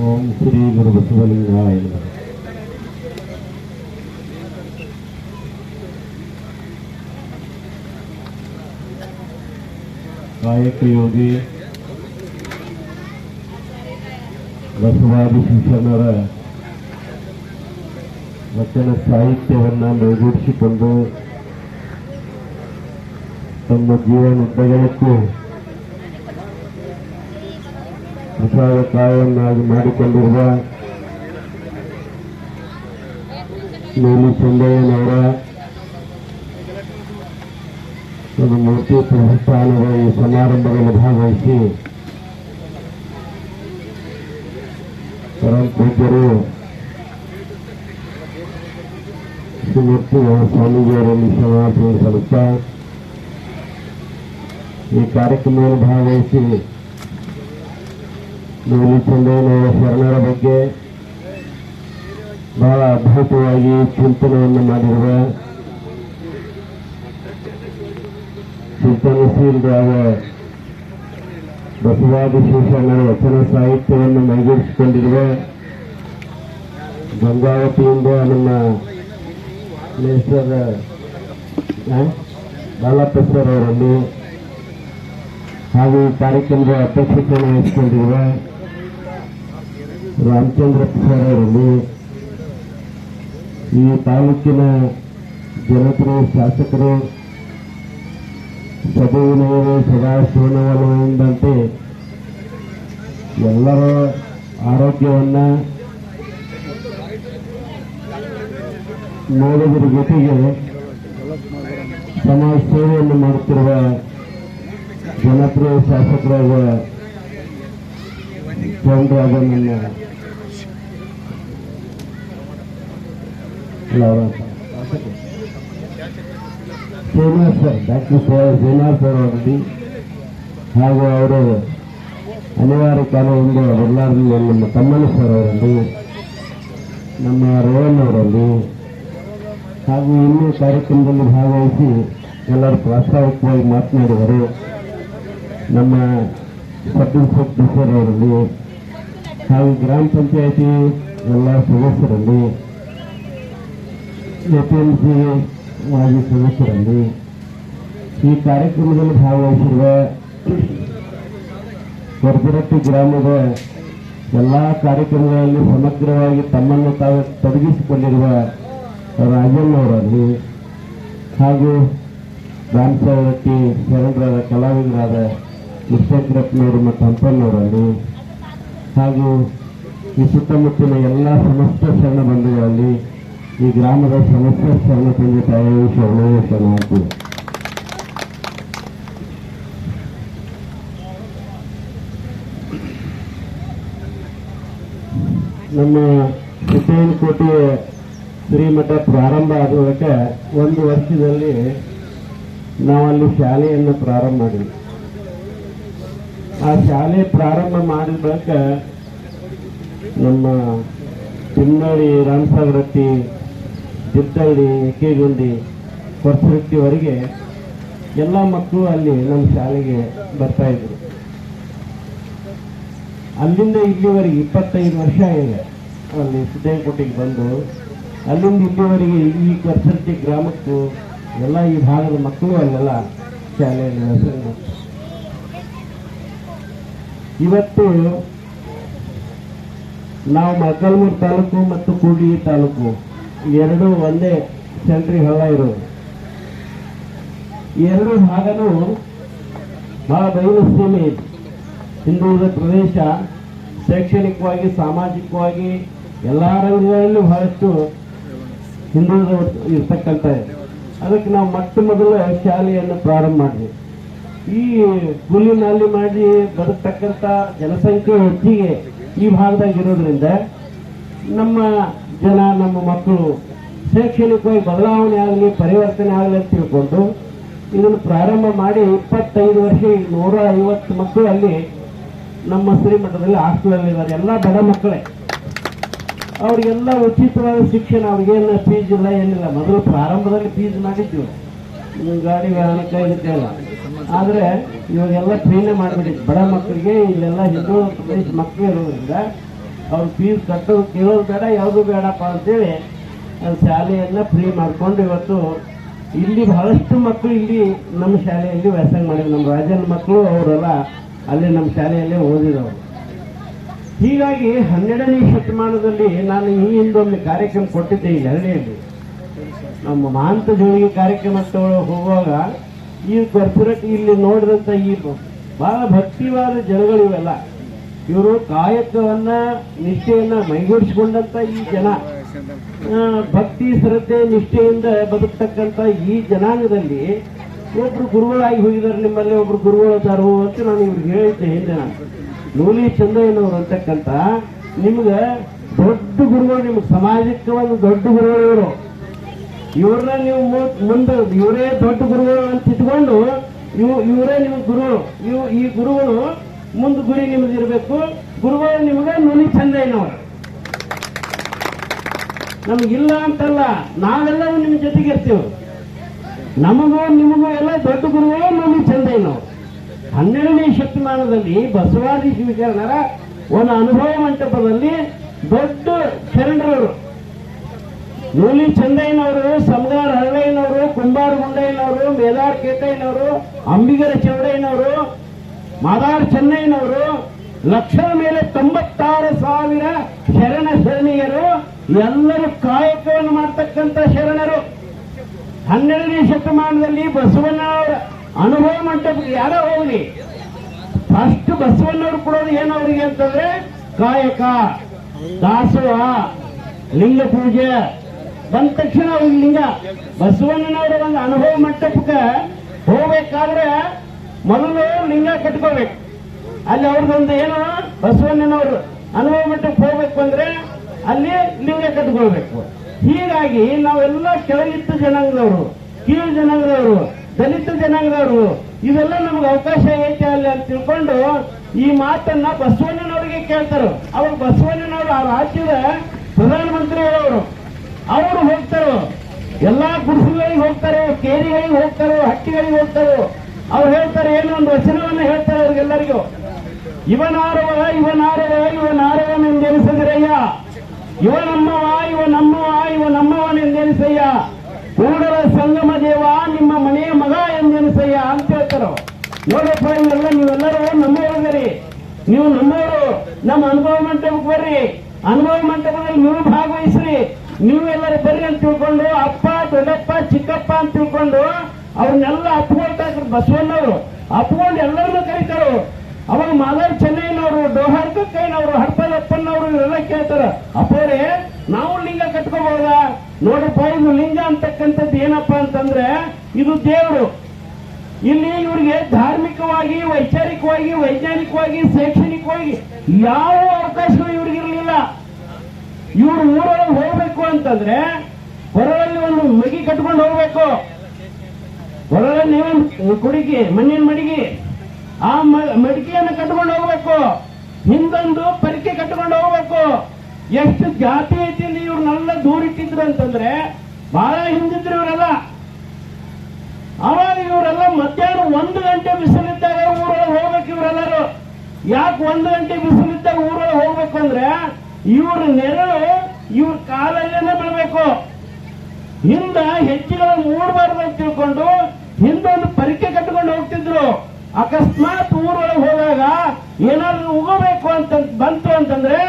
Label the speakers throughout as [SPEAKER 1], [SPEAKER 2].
[SPEAKER 1] ಓಂ ಶ್ರೀ ಗುರು ಬಸವಲಿಂಗಾಯ ನಮಃ. ಕಾಯಕ ಯೋಗಿ ಬಸವಾದಿ ಶಿಕ್ಷಣರ ವಚನ ಸಾಹಿತ್ಯವನ್ನು ಮೈಗೂಡಿಸಿಕೊಂಡು ತಮ್ಮ ಜೀವನೋದ್ದಗಲಕ್ಕೂ ಪ್ರಸಾದ ಕಾಯವನ್ನಾಗಿ ಮಾಡಿಕೊಂಡಿರುವ ನೀಲಿ ಚಂದಯ್ಯನವರ ಒಂದು ಮೂರ್ತಿ ಪ್ರತಿಷ್ಠಾನದ ಈ ಸಮಾರಂಭದಲ್ಲಿ ಭಾಗವಹಿಸಿ ಪರಮ ಪೂಜ್ಯರು ಶ್ರೀಮೂರ್ತಿ ಸ್ವಾಮೀಜಿಯವರಲ್ಲಿ ಕ್ಷಮಾಪಣೆ ಸಲ್ಲಿಸ್ತಾ ಈ ಕಾರ್ಯಕ್ರಮದಲ್ಲಿ ಭಾಗವಹಿಸಿ ನೀಲಿ ಚಂದಯ್ಯನವರ ಶರಣರ ಬಗ್ಗೆ ಬಹಳ ಅದ್ಭುತವಾಗಿ ಚಿಂತನೆಯನ್ನು ಮಾಡಿರುವ ಚಿಂತನಶೀಲರಾದ ಬಸವಾದಿ ಶಿವಶರಣರ ವಚನ ಸಾಹಿತ್ಯವನ್ನು ಮೈಗೂಡಿಸಿಕೊಂಡಿರುವ ಗಂಗಾವತಿಯಿಂದ ನಮ್ಮ ಮಿನಿಸ್ಟರ್ ಬಾಲಪ್ಪ ಸರ್ ಅವರಲ್ಲಿ ಹಾಗೂ ಈ ಕಾರ್ಯಕ್ರಮದ ಅಧ್ಯಕ್ಷತೆಯನ್ನು ವಹಿಸಿಕೊಂಡಿರುವ ರಾಮಚಂದ್ರ ಸರ್ ಅವರಲ್ಲಿ ಈ ತಾಲೂಕಿನ ಜನತೆ ಶಾಸಕರು ಸದವಿನಯರು ಸದಾ ಶಿವನವಲಂಬಂತೆ ಎಲ್ಲರ ಆರೋಗ್ಯವನ್ನ ನೋಡುವುದರ ಜೊತೆಗೆ ಸಮಾಜ ಸೇವೆಯನ್ನು ಮಾಡುತ್ತಿರುವ ಜನಪ್ರಿಯ ಶಾಸಕರಾದ ಚಂದ್ರಾಜ ನನ್ನ ಸರ್, ಡಾಕ್ಟರ್ ಶ್ರೀನಿವಾಸ್ ಸರ್ ಅವರಲ್ಲಿ ಹಾಗೂ ಅವರು ಅನಿವಾರ್ಯ ಕಾರಣದಿಂದ ಬರಲಾರದಲ್ಲಿ ನಮ್ಮ ತಮ್ಮನ ಸರ್ ಅವರಲ್ಲಿ, ನಮ್ಮ ಅವರಲ್ಲಿ ಹಾಗೂ ಇನ್ನೂ ಕಾರ್ಯಕ್ರಮದಲ್ಲಿ ಭಾಗವಹಿಸಿ ಎಲ್ಲರೂ ಪ್ರಾಸ್ತಾವಿಕವಾಗಿ ಮಾತನಾಡಿದರು. ನಮ್ಮ ಸಬ್ ಅವರಲ್ಲಿ ಹಾಗೂ ಗ್ರಾಮ ಪಂಚಾಯತಿ ಎಲ್ಲ ಸದಸ್ಯರಲ್ಲಿ ಎಸ್ ಎಂ ಸಿ ಮಾಜಿ ಸದಸ್ಯರಲ್ಲಿ ಈ ಕಾರ್ಯಕ್ರಮದಲ್ಲಿ ಭಾಗವಹಿಸಿರುವ ಕೊರಬರಟ್ಟಿ ಗ್ರಾಮದ ಎಲ್ಲ ಕಾರ್ಯಕ್ರಮಗಳಲ್ಲಿ ಸಮಗ್ರವಾಗಿ ತಮ್ಮನ್ನು ತಾವು ತೊಡಗಿಸಿಕೊಂಡಿರುವ ರಾಜಣ್ಣವರಲ್ಲಿ ಹಾಗೂ ರಾಮಸಾವರಟ್ಟಿ ಶರಣರಾದ ಕಲಾವಿದರಾದ ವಿಶ್ವೇಶ್ವರಪ್ಪನವರು ಮತ್ತು ಹಂಪನ್ನವರಲ್ಲಿ ಹಾಗೂ ಈ ಸುತ್ತಮುತ್ತಲಿನ ಎಲ್ಲ ಸಮಸ್ತ ಶರಣ ಬಂಧುಗಳಲ್ಲಿ ಈ ಗ್ರಾಮದ ಸಮಸ್ತ ಶರಣ ತಂದೆ ತಾಯಿ ಶರಣವೇ ಶರಣಾರ್ಥಿ ನಮ್ಮ ಸಿದ್ದಯ್ಯನಕೋಟೆ ಶ್ರೀಮಠ ಪ್ರಾರಂಭ ಆಗುವುದಕ್ಕೆ ಒಂದು ವರ್ಷದಲ್ಲಿ ನಾವಲ್ಲಿ ಶಾಲೆಯನ್ನು ಪ್ರಾರಂಭ ಮಾಡಿದ್ವಿ. ಆ ಶಾಲೆ ಪ್ರಾರಂಭ ಮಾಡಿದ ಬಳಿಕ ನಮ್ಮ ಚಿನ್ನಳ್ಳಿ ರಾಮಸಾಗರಟ್ಟಿ ದಿದ್ದಳ್ಳಿ ಎಕೆಗುಂಡಿ ಕೊರಸರಟ್ಟಿವರೆಗೆ ಎಲ್ಲ ಮಕ್ಕಳು ಅಲ್ಲಿ ನಮ್ಮ ಶಾಲೆಗೆ ಬರ್ತಾ ಇದ್ರು ಅಲ್ಲಿಂದ ಇಲ್ಲಿವರೆಗೆ ಇಪ್ಪತ್ತೈದು ವರ್ಷ ಆಗಿದೆ ಅಲ್ಲಿ ಸಿದ್ದೇಕೋಟೆಗೆ ಬಂದು ಅಲ್ಲಿಂದ ಇಲ್ಲಿವರೆಗೆ ಈ ಕೊರಸರಟ್ಟಿ ಗ್ರಾಮಕ್ಕೂ ಎಲ್ಲ ಈ ಭಾಗದ ಮಕ್ಕಳು ಅಲ್ಲೆಲ್ಲ ಶಾಲೆಯಲ್ಲಿ. ಇವತ್ತು ನಾವು ಮೊಳಕಾಲ್ಮೂರು ತಾಲೂಕು ಮತ್ತು ಕೂಡ್ಲಿಗಿ ತಾಲೂಕು ಎರಡು ಒಂದೇ ಸೆಂಟ್ರಿ ಹಳ್ಳ ಇರೋದು. ಎರಡು ಭಾಗನೂ ಬಹಳ ಬಯಲು ಸೀಮೆ ಹಿಂದುಳಿದ ಪ್ರದೇಶ ಶೈಕ್ಷಣಿಕವಾಗಿ, ಸಾಮಾಜಿಕವಾಗಿ ಎಲ್ಲ ರಂಗಗಳಲ್ಲೂ ಬಹಳಷ್ಟು ಹಿಂದುಳಿದ ಇರ್ತಕ್ಕಂಥ. ಅದಕ್ಕೆ ನಾವು ಮೊಟ್ಟ ಮೊದಲು ಶಾಲೆಯನ್ನು ಪ್ರಾರಂಭ ಮಾಡಿದ್ವಿ. ಈ ಕೂಲಿ ನಾಲಿ ಮಾಡಿ ಬದುಕ್ತಕ್ಕಂಥ ಜನಸಂಖ್ಯೆ ಹೆಚ್ಚಿಗೆ ಈ ಭಾಗದಾಗ ಇರೋದ್ರಿಂದ ನಮ್ಮ ಜನ, ನಮ್ಮ ಮಕ್ಕಳು ಶೈಕ್ಷಣಿಕವಾಗಿ ಬದಲಾವಣೆ ಆಗಲಿ ಪರಿವರ್ತನೆ ಆಗಲಿ ಅಂತ ತಿಳ್ಕೊಂಡು ಇದನ್ನು ಪ್ರಾರಂಭ ಮಾಡಿ ಇಪ್ಪತ್ತೈದು ವರ್ಷ ನೂರ ಐವತ್ತು ಮಕ್ಕಳು ಅಲ್ಲಿ ನಮ್ಮ ಶ್ರೀಮಠದಲ್ಲಿ ಹಾಸ್ಟೆಲಲ್ಲಿ ಇದ್ದಾರೆ ಎಲ್ಲ ಬಡ ಮಕ್ಕಳೇ. ಅವ್ರಿಗೆಲ್ಲ ಉಚಿತವಾದ ಶಿಕ್ಷಣ ಅವ್ರಿಗೇನು ಫೀಸ್ ಇಲ್ಲ, ಏನಿಲ್ಲ. ಮೊದಲು ಪ್ರಾರಂಭದಲ್ಲಿ ಫೀಸ್ ಮಾಡಿದ್ದೀವಿ ಗಾಡಿ ವಾಹನಕ್ಕೆ ಇದಕ್ಕೆಲ್ಲ ಆದ್ರೆ ಇವಾಗೆಲ್ಲ ಫ್ರೀನೇ ಮಾಡಿಬಿಟ್ಟಿದ್ದು ಬಡ ಮಕ್ಕಳಿಗೆ ಇಲ್ಲೆಲ್ಲ ಹಿಂದೂ ಪ್ರದೇಶ ಮಕ್ಕಳು ಇರೋದ್ರಿಂದ ಅವ್ರು ಫೀಸ್ ಕಟ್ಟೋದು ಕೇಳೋದು ಬೇಡ, ಯಾವುದು ಬೇಡಪ್ಪ ಅಂತೇಳಿ ಶಾಲೆಯನ್ನ ಫ್ರೀ ಮಾಡಿಕೊಂಡು ಇವತ್ತು ಇಲ್ಲಿ ಬಹಳಷ್ಟು ಮಕ್ಕಳು ಇಲ್ಲಿ ನಮ್ಮ ಶಾಲೆಯಲ್ಲಿ ವ್ಯಾಸಂಗ ಮಾಡಿದ್ರು. ನಮ್ಮ ರಾಜನ ಮಕ್ಕಳು ಅವರೆಲ್ಲ ಅಲ್ಲಿ ನಮ್ಮ ಶಾಲೆಯಲ್ಲೇ ಓದಿದವರು. ಹೀಗಾಗಿ ಹನ್ನೆರಡನೇ ಶತಮಾನದಲ್ಲಿ ನಾನು ಈ ಒಂದು ಕಾರ್ಯಕ್ರಮ ಕೊಟ್ಟಿದ್ದೆ ಈ ಹಳ್ಳಿಯಲ್ಲಿ ನಮ್ಮ ಮಹಾಂತ ಜೋಳಿಗೆ ಕಾರ್ಯಕ್ರಮ ತಗೊಳ್ಳೋ ಹೋಗುವಾಗ ಈ ಕರ್ಪೂರಕ್ಕೆ ಇಲ್ಲಿ ನೋಡಿದಂತ ಈ ಬಹಳ ಭಕ್ತಿವಾದ ಜನಗಳು ಇವೆಲ್ಲ. ಇವರು ಕಾಯಕವನ್ನ, ನಿಷ್ಠೆಯನ್ನ ಮೈಗೂಡಿಸಿಕೊಂಡಂತ ಈ ಜನ. ಭಕ್ತಿ, ಶ್ರದ್ಧೆ, ನಿಷ್ಠೆಯಿಂದ ಬದುಕ್ತಕ್ಕಂತ ಈ ಜನಾಂಗದಲ್ಲಿ ಒಬ್ರು ಗುರುಗಳಾಗಿ ಹೋಗಿದ್ದಾರೆ ನಿಮ್ಮಲ್ಲಿ, ಒಬ್ರು ಗುರುಗಳು ಅದಾರು ಅಂತ ನಾನು ಇವ್ರಿಗೆ ಹೇಳಿದ್ದೆ ಹಿಂದೆ ನಾನು. ನೂಲಿ ಚಂದಯ್ಯನವರು ಅಂತಕ್ಕಂತ ನಿಮ್ಗೆ ದೊಡ್ಡ ಗುರುಗಳು, ನಿಮ್ಗೆ ಸಮಾಜಕ್ಕೆ ಒಂದು ದೊಡ್ಡ ಗುರುಗಳು ಇವರು. ಇವ್ರನ್ನ ನೀವು ಮುಂದೆ ಇವರೇ ದೊಡ್ಡ ಗುರುಗಳು ಅಂತ ಇಟ್ಕೊಂಡು ಇವು ಇವರೇ ನಿಮ್ ಗುರು ಇವು ಈ ಗುರುಗಳು ಮುಂದೆ ಗುರಿ ನಿಮ್ಗೆ ಇರಬೇಕು. ಗುರುಗಳು ನಿಮ್ಗೆ ನುಲಿ ಚಂದಯ್ಯನವರು ನಮ್ಗಿಲ್ಲ ಅಂತಲ್ಲ, ನಾವೆಲ್ಲರೂ ನಿಮ್ಮ ಜೊತೆಗೆ ಇರ್ತೀವಿ. ನಮಗೂ ನಿಮಗೂ ಎಲ್ಲ ದೊಡ್ಡ ಗುರುಗಳು ನುಲಿ ಚಂದಯ್ಯನವರು ಹನ್ನೆರಡನೇ ಶತಮಾನದಲ್ಲಿ ಬಸವಾದಿ ಶಿವಶರಣರ ಒಂದು ಅನುಭವ ಮಂಟಪದಲ್ಲಿ ದೊಡ್ಡ ಶರಣರವರು ನೂಲಿ ಚಂದಯ್ಯನವರು ಸಮಗಾರ ಹರಳಯ್ಯನವರು, ಕುಂಬಾರ ಗುಂಡಯ್ಯನವರು, ಮೇಲಾರ್ ಕೇತಯ್ಯನವರು, ಅಂಬಿಗರ ಚೌಡಯ್ಯನವರು, ಮಾದಾರ್ ಚೆನ್ನಯ್ಯನವರು, ಲಕ್ಷದ ಮೇಲೆ ತೊಂಬತ್ತಾರು ಸಾವಿರ ಶರಣ ಶರಣಿಯರು, ಎಲ್ಲರೂ ಕಾಯಕವನ್ನು ಮಾಡ್ತಕ್ಕಂಥ ಶರಣರು. ಹನ್ನೆರಡನೇ ಶತಮಾನದಲ್ಲಿ ಬಸವಣ್ಣವರ ಅನುಭವ ಮಂಟಪಕ್ಕೆ ಯಾರ ಹೋಗ್ಲಿ. ಫಸ್ಟ್ ಬಸವಣ್ಣವ್ರು ಕೊಡೋದು ಏನು ಅವರಿಗೆ ಅಂತಂದ್ರೆ ಕಾಯಕ, ದಾಸೋಹ, ಲಿಂಗ ಪೂಜೆ. ಬಂದ ತಕ್ಷಣ ಅವ್ರಿಗೆ ಲಿಂಗ ಬಸವಣ್ಣನವರ ಒಂದು ಅನುಭವ ಮಂಟಪಕ್ಕೆ ಹೋಗ್ಬೇಕಾದ್ರೆ ಮೊದಲು ಲಿಂಗ ಕಟ್ಕೋಬೇಕು. ಅಲ್ಲಿ ಅವ್ರದ್ದೊಂದು ಏನು, ಬಸವಣ್ಣನವರು ಅನುಭವ ಮಟ್ಟಕ್ಕೆ ಹೋಗ್ಬೇಕು ಅಂದ್ರೆ ಅಲ್ಲಿ ಲಿಂಗ ಕಟ್ಕೊಳ್ಬೇಕು ಹೀಗಾಗಿ ನಾವೆಲ್ಲ ಕೆಳಗಿತ್ತು ಜನಾಂಗದವರು, ಕೀಳು ಜನಾಂಗದವರು, ದಲಿತ ಜನಾಂಗದವರು, ಇವೆಲ್ಲ ನಮ್ಗೆ ಅವಕಾಶ ಐತೆ ಅಲ್ಲಿ ಅಂತ ತಿಳ್ಕೊಂಡು ಈ ಮಾತನ್ನ ಬಸವಣ್ಣನವರಿಗೆ ಕೇಳ್ತಾರೆ. ಅವ್ರು ಬಸವಣ್ಣನವರು ಆ ರಾಜ್ಯದ ಪ್ರಧಾನಮಂತ್ರಿ ಅವರು ಹೋಗ್ತಾರೋ. ಎಲ್ಲಾ ಗುಡಿಸುಗಳಿಗೆ ಹೋಗ್ತಾರೆ, ಕೇರಿಗಳಿಗೆ ಹೋಗ್ತಾರೋ ಹಟ್ಟಿಗಳಿಗೆ ಹೋಗ್ತಾರೋ. ಅವ್ರು ಹೇಳ್ತಾರೆ, ಏನೋ ಒಂದು ವಚನವನ್ನು ಹೇಳ್ತಾರೆ ಅವ್ರಿಗೆಲ್ಲರಿಗೂ. ಇವನಾರವ ಇವನಾರವ ಇವನಾರವನೆಂದೆನಿಸಿದ್ರಯ್ಯ ಇವ ನಮ್ಮವ ಇವ ನಮ್ಮವ, ಇವ ನಮ್ಮವನೆಂದೆನಿಸಯ್ಯ ಕೂಡಲ ಸಂಗಮ ದೇವ, ನಿಮ್ಮ ಮನೆಯ ಮಗ ಎಂದೆನಿಸಯ್ಯ ಅಂತ ಹೇಳ್ತಾರೋ ನೋಡಪ್ಪ ಇವೆಲ್ಲ ನೀವೆಲ್ಲರೂ ನಮ್ಮವರಿದ್ದೀರಿ ನೀವು ನಮ್ಮವರು. ನಮ್ಮ ಅನುಭವ ಮಂಟಪಕ್ಕೆ ಬರ್ರಿ. ಅನುಭವ ಮಂಟಪದಲ್ಲಿ ನೀವು ಭಾಗವಹಿಸ್ರಿ. ನೀವು ಎಲ್ಲರೂ ಬರ್ರಿ ಅಂತ ತಿಳ್ಕೊಂಡು, ಅಪ್ಪ, ದೊಡ್ಡಪ್ಪ, ಚಿಕ್ಕಪ್ಪ ಅಂತ ತಿಳ್ಕೊಂಡು, ಅವ್ರನ್ನೆಲ್ಲ ಅಪ್ಕೊಳ್ತಾ ಇದ್ರು ಬಸವಣ್ಣವರು. ಅಪ್ಕೊಂಡು ಎಲ್ಲರನ್ನೂ ಕರೀತಾರು. ಅವಾಗ ಮಾಧವ್ ಚೆನ್ನೈನವರು ಡೋಹಾರ್ ಕೈನವರು ಹರ್ಪದಪ್ಪನವರು ಇವರೆಲ್ಲ ಕೇಳ್ತಾರ ಅಪ್ಪವ್ರೆ ನಾವು ಲಿಂಗ ಕಟ್ಕೋಬಹುದಾ? ನೋಡ್ರಪ್ಪ ಇದು ಲಿಂಗ ಅಂತಕ್ಕಂಥದ್ದು ಏನಪ್ಪಾ ಅಂತಂದ್ರೆ, ಇದು ದೇವರು. ಇಲ್ಲಿ ಇವರಿಗೆ ಧಾರ್ಮಿಕವಾಗಿ, ವೈಚಾರಿಕವಾಗಿ, ವೈಜ್ಞಾನಿಕವಾಗಿ, ಶೈಕ್ಷಣಿಕವಾಗಿ ಯಾವ ಅವಕಾಶಗಳು ಇವ್ರಿಗಿರ್ಲಿಲ್ಲ ಇವ್ರು ಊರೊಳಗೆ ಹೋಗ್ಬೇಕು ಅಂತಂದ್ರೆ ಹೊರಳಲ್ಲಿ ಒಂದು ಮಗಿ ಕಟ್ಕೊಂಡು ಹೋಗ್ಬೇಕು. ಹೊರಳಲ್ಲಿ ಒಂದು ಕುಡಿಗೆ, ಮಣ್ಣಿನ ಮಡಿಗೆ, ಆ ಮಡಿಕೆಯನ್ನು ಕಟ್ಕೊಂಡು ಹೋಗ್ಬೇಕು. ಹಿಂದೊಂದು ಪರಿಕೆ ಕಟ್ಕೊಂಡು ಹೋಗ್ಬೇಕು. ಎಷ್ಟು ಜಾತಿ ಐತಿ ಇಲ್ಲಿ ಇವ್ರನ್ನೆಲ್ಲ ದೂರಿಟ್ಟಿದ್ರು ಅಂತಂದ್ರೆ ಬಹಳ ಹಿಂದಿದ್ರು ಇವರೆಲ್ಲ. ಅವಾಗ ಇವರೆಲ್ಲ ಮಧ್ಯಾಹ್ನ ಒಂದು ಗಂಟೆ ಬಿಸಿಲಿದ್ದಾಗ ಊರೊಳಗೆ ಹೋಗ್ಬೇಕು ಇವರೆಲ್ಲರೂ. ಯಾಕೆ ಒಂದು ಗಂಟೆ ಬಿಸಿಲಿದ್ದಾಗ ಊರೊಳಗೆ ಹೋಗ್ಬೇಕು ಅಂದ್ರೆ ಇವ್ರ ನೆರಳು ಇವ್ರ ಕಾಲಲ್ಲೇನೆ ಬೀಳ್ಬೇಕು ಹಿಂದ ಹೆಜ್ಜೆಗಳನ್ನು ಮೂಡಬಾರ್ದು ಅಂತ ತಿಳ್ಕೊಂಡು ಹಿಂದೊಂದು ಪರಿಕೆ ಕಟ್ಟಿಕೊಂಡು ಹೋಗ್ತಿದ್ರು. ಅಕಸ್ಮಾತ್ ಊರೊಳಗೆ ಹೋದಾಗ ಏನಾದ್ರು ಉಗಬೇಕು ಅಂತ ಬಂತು ಅಂತಂದ್ರೆ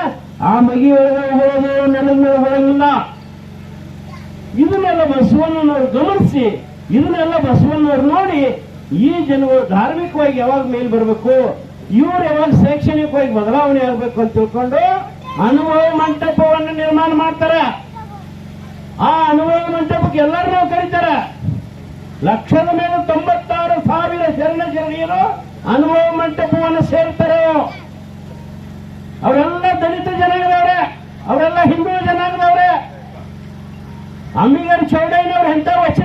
[SPEAKER 1] ಆ ಮಗಿ ಒಳಗೆ ಹೋಗೋದು ನೆಲದ ಮೇಲೆ ಹೋಗಂಗಿಲ್ಲ ಇದನ್ನೆಲ್ಲ ಬಸವಣ್ಣನವರು ಗಮನಿಸಿ, ಇದನ್ನೆಲ್ಲ ಬಸವಣ್ಣವ್ರು ನೋಡಿ ಈ ಜನಗಳು ಧಾರ್ಮಿಕವಾಗಿ ಯಾವಾಗ ಮೇಲ್ ಬರಬೇಕು, ಇವ್ರು ಯಾವಾಗ ಶೈಕ್ಷಣಿಕವಾಗಿ ಬದಲಾವಣೆ ಆಗಬೇಕು ಅಂತ ತಿಳ್ಕೊಂಡು ಅನುಭವ ಮಂಟಪವನ್ನು ನಿರ್ಮಾಣ ಮಾಡ್ತಾರ. ಆ ಅನುಭವ ಮಂಟಪಕ್ಕೆ ಎಲ್ಲರೂ ಕರೀತಾರ. ಲಕ್ಷದ ಮೇಲೆ ತೊಂಬತ್ತಾರು ಸಾವಿರ ಶರಣ ಶರಣೀಯರು ಅನುಭವ ಮಂಟಪವನ್ನು ಸೇರ್ತಾರೆ. ಅವರೆಲ್ಲ ದಲಿತ ಜನಾಂಗದವ್ರೆ ಅವರೆಲ್ಲ ಹಿಂದೂ ಜನಾಂಗದವ್ರೆ ಅಂಬಿಗರ್ ಚೌಡಯ್ಯನವ್ರು ಎಂಥ ವಚನ